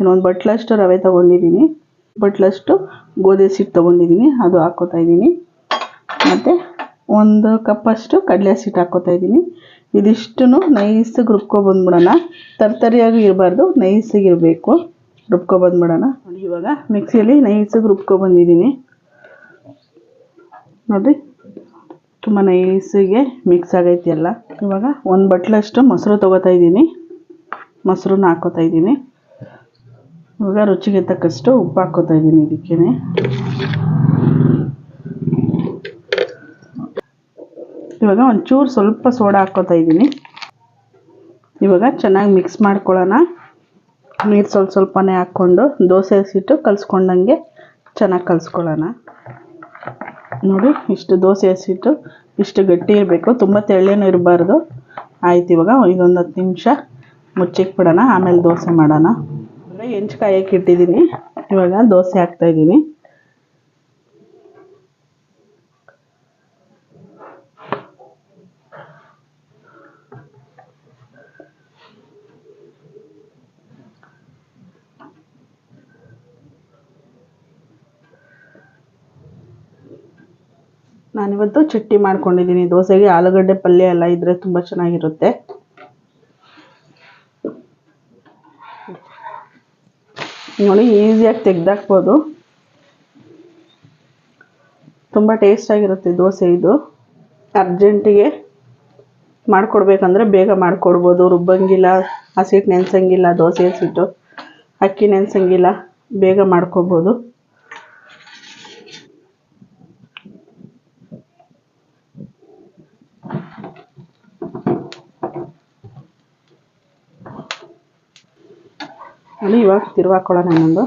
ಇನ್ನೊಂದು ಬಟ್ಲಷ್ಟು ರವೆ ತೊಗೊಂಡಿದ್ದೀನಿ ಬಟ್ಲಷ್ಟು ಗೋಧಿ ಹಸಿಟ್ಟು ತೊಗೊಂಡಿದ್ದೀನಿ ಅದು ಹಾಕ್ಕೋತಾ ಇದ್ದೀನಿ. ಮತ್ತು ಒಂದು ಕಪ್ಪಷ್ಟು ಕಡಲೆ ಹಸಿಟ್ಟು ಹಾಕ್ಕೋತಾ ಇದ್ದೀನಿ. ಇದಿಷ್ಟು ರುಬ್ಕೊ ರುಬ್ಕೊಬಂದ್ಬಿಡೋಣ ತರ್ತರಿಯಾಗಿ ಇರಬಾರ್ದು ನೈಸಿಗೆ ಇರಬೇಕು. ರುಬ್ಕೊಬಂದ್ಬಿಡೋಣ ನೋಡಿ, ಇವಾಗ ಮಿಕ್ಸಿಯಲ್ಲಿ ನೈಸಿಗೆ ರುಬ್ಕೊ ಬಂದಿದ್ದೀನಿ. ನೋಡಿರಿ ತುಂಬ ನೈಸಿಗೆ ಮಿಕ್ಸ್ ಆಗೈತಿ ಎಲ್ಲ. ಇವಾಗ ಒಂದು ಬಟ್ಲಷ್ಟು ಮೊಸರು ತೊಗೋತಾ ಇದ್ದೀನಿ. ಮೊಸರನ್ನ ಹಾಕ್ಕೋತಾ ಇದ್ದೀನಿ. ಇವಾಗ ರುಚಿಗೆ ತಕ್ಕಷ್ಟು ಉಪ್ಪು ಹಾಕೋತಾ ಇದ್ದೀನಿ ಇದಕ್ಕೆ ಇವಾಗ ಒಂಚೂರು ಸ್ವಲ್ಪ ಸೋಡಾ ಹಾಕೋತಾ ಇದ್ದೀನಿ. ಇವಾಗ ಚೆನ್ನಾಗಿ ಮಿಕ್ಸ್ ಮಾಡ್ಕೊಳ್ಳೋಣ. ನೀರು ಸ್ವಲ್ಪ ಸ್ವಲ್ಪನೇ ಹಾಕ್ಕೊಂಡು ದೋಸೆ ಹಸಿಟ್ಟು ಕಲಿಸ್ಕೊಂಡಂಗೆ ಚೆನ್ನಾಗಿ ಕಲಿಸ್ಕೊಳ್ಳೋಣ. ನೋಡಿ, ಇಷ್ಟು ದೋಸೆ ಹಸಿಟ್ಟು ಇಷ್ಟು ಗಟ್ಟಿ ಇರಬೇಕು. ತುಂಬ ತೆಳ್ಳೇನೂ ಇರಬಾರ್ದು. ಆಯ್ತು, ಇವಾಗ ಇದೊಂದು ಹತ್ತು ನಿಮಿಷ ಮುಚ್ಚಿಕ್ಬಿಡೋಣ ಆಮೇಲೆ ದೋಸೆ ಮಾಡೋಣ. ಇವಾಗ ಹೆಂಚು ಕಾಯಕ್ಕೆ ಇಟ್ಟಿದ್ದೀನಿ. ಇವಾಗ ದೋಸೆ ಹಾಕ್ತಾ ಇದ್ದೀನಿ. ನಾನಿವತ್ತು ಚಟ್ನಿ ಮಾಡ್ಕೊಂಡಿದ್ದೀನಿ. ದೋಸೆಗೆ ಆಲೂಗಡ್ಡೆ ಪಲ್ಯ ಎಲ್ಲ ಇದ್ದರೆ ತುಂಬ ಚೆನ್ನಾಗಿರುತ್ತೆ. ನೋಡಿ ಈಸಿಯಾಗಿ ತೆಗ್ದಾಕ್ಬೋದು. ತುಂಬ ಟೇಸ್ಟಾಗಿರುತ್ತೆ ದೋಸೆ ಇದು. ಅರ್ಜೆಂಟಿಗೆ ಮಾಡಿಕೊಡ್ಬೇಕಂದ್ರೆ ಬೇಗ ಮಾಡಿಕೊಡ್ಬೋದು. ರುಬ್ಬಂಗಿಲ್ಲ ಹಸಿಟ್ಟು ನೆನೆಸಂಗಿಲ್ಲ, ದೋಸೆ ಹಸಿಟ್ಟು ಅಕ್ಕಿ ನೆನೆಸಂಗಿಲ್ಲ, ಬೇಗ ಮಾಡ್ಕೊಬೋದು. ನೋಡಿ ಇವಾಗ ತಿರುವಾಕೊಳ್ಳೋಣ ಇನ್ನೊಂದು.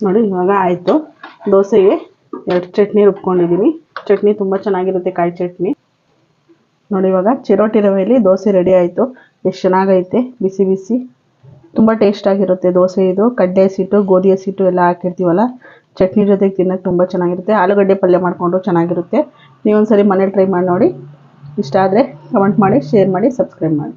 ನೋಡಿ, ಇವಾಗ ಆಯಿತು. ದೋಸೆಗೆ ಎರಡು ಚಟ್ನಿ ರುಬ್ಕೊಂಡಿದ್ದೀನಿ ಚಟ್ನಿ ತುಂಬ ಚೆನ್ನಾಗಿರುತ್ತೆ ಕಾಯಿ ಚಟ್ನಿ. ನೋಡಿ, ಇವಾಗ ಚಿರೋಟಿ ರವೆಯಲ್ಲಿ ದೋಸೆ ರೆಡಿ ಆಯಿತು. ಎಷ್ಟು ಚೆನ್ನಾಗೈತೆ. ಬಿಸಿ ಬಿಸಿ. ತುಂಬ ಟೇಸ್ಟಾಗಿರುತ್ತೆ ದೋಸೆ ಇದು ಕಡ್ಡೆ ಹಸಿಟ್ಟು, ಗೋಧಿ ಹಸಿಟ್ಟು ಎಲ್ಲ ಹಾಕಿರ್ತೀವಲ್ಲ, ಚಟ್ನಿ ಜೊತೆಗೆ ತಿನ್ನೋಕೆ ತುಂಬ ಚೆನ್ನಾಗಿರುತ್ತೆ. ಆಲೂಗಡ್ಡೆ ಪಲ್ಯ ಮಾಡಿಕೊಂಡು ಚೆನ್ನಾಗಿರುತ್ತೆ. ನೀವೊಂದ್ಸರಿ ಮನೇಲಿ ಟ್ರೈ ಮಾಡಿ ನೋಡಿ. ಇಷ್ಟ ಆದರೆ ಕಮೆಂಟ್ ಮಾಡಿ ಶೇರ್ ಮಾಡಿ ಸಬ್ಸ್ಕ್ರೈಬ್ ಮಾಡಿ.